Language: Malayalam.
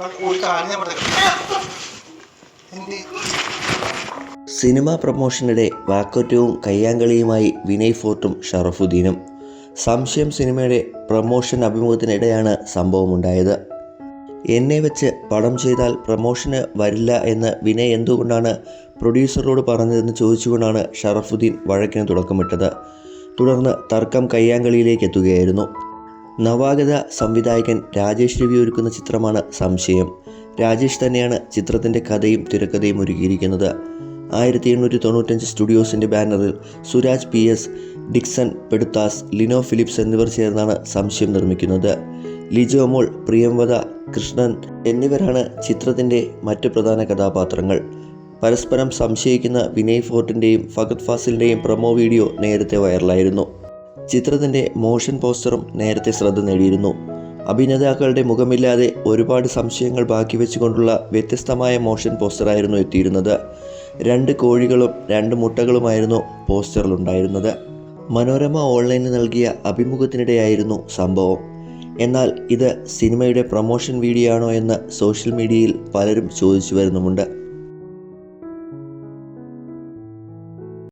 ഒരു കാര്യം സിനിമാ പ്രൊമോഷനിടെ വാക്കോറ്റവും കയ്യാങ്കളിയുമായി വിനയ് ഫോർട്ടും ഷറഫുദ്ദീനും. സംശയം സിനിമയുടെ പ്രൊമോഷൻ അഭിമുഖത്തിനിടെയാണ് സംഭവമുണ്ടായത്. എന്നെ വെച്ച് പടം ചെയ്താൽ പ്രൊമോഷന് വരില്ല എന്ന് വിനയ് എന്തുകൊണ്ടാണ് പ്രൊഡ്യൂസറോട് പറഞ്ഞതെന്ന് ചോദിച്ചുകൊണ്ടാണ് ഷറഫുദ്ദീൻ വഴക്കിന് തുടക്കമിട്ടത്. തുടർന്ന് തർക്കം കയ്യാങ്കളിയിലേക്ക് എത്തുകയായിരുന്നു. നവാഗത സംവിധായകൻ രാജേഷ് രവി ഒരുക്കുന്ന ചിത്രമാണ് സംശയം. രാജേഷ് തന്നെയാണ് ചിത്രത്തിന്റെ കഥയും തിരക്കഥയും ഒരുക്കിയിരിക്കുന്നത്. ആയിരത്തി എണ്ണൂറ്റി തൊണ്ണൂറ്റഞ്ച് സ്റ്റുഡിയോസിന്റെ ബാനറിൽ സുരാജ് പി എസ് ഡിക്സൺ പെടുത്താസ് ലിനോ ഫിലിപ്സ് എന്നിവർ ചേർന്നാണ് സംശയം നിർമ്മിക്കുന്നത്. ലിജോമോൾ പ്രിയംവദ കൃഷ്ണൻ എന്നിവരാണ് ചിത്രത്തിന്റെ മറ്റ് പ്രധാന കഥാപാത്രങ്ങൾ. പരസ്പരം സംശയിക്കുന്ന വിനയ് ഫോർട്ടിന്റെയും ഫഗത് ഫാസിലിന്റെയും പ്രൊമോ വീഡിയോ നേരത്തെ വൈറലായിരുന്നു. ചിത്രത്തിന്റെ മോഷൻ പോസ്റ്ററും നേരത്തെ ശ്രദ്ധ നേടിയിരുന്നു. അഭിനേതാക്കളുടെ മുഖമില്ലാതെ ഒരുപാട് സംശയങ്ങൾ ബാക്കി വെച്ചുകൊണ്ടുള്ള വ്യത്യസ്തമായ മോഷൻ പോസ്റ്ററായിരുന്നു എത്തിയിരുന്നത്. രണ്ട് കോഴികളും രണ്ട് മുട്ടകളുമായിരുന്നു പോസ്റ്ററിലുണ്ടായിരുന്നത്. മനോരമ ഓൺലൈനിൽ നൽകിയ അഭിമുഖത്തിനിടെയായിരുന്നു സംഭവം. എന്നാൽ ഇത് സിനിമയുടെ പ്രൊമോഷൻ വീഡിയോ ആണോ എന്ന് സോഷ്യൽ മീഡിയയിൽ പലരും ചോദിച്ചു വരുന്നുമുണ്ട്.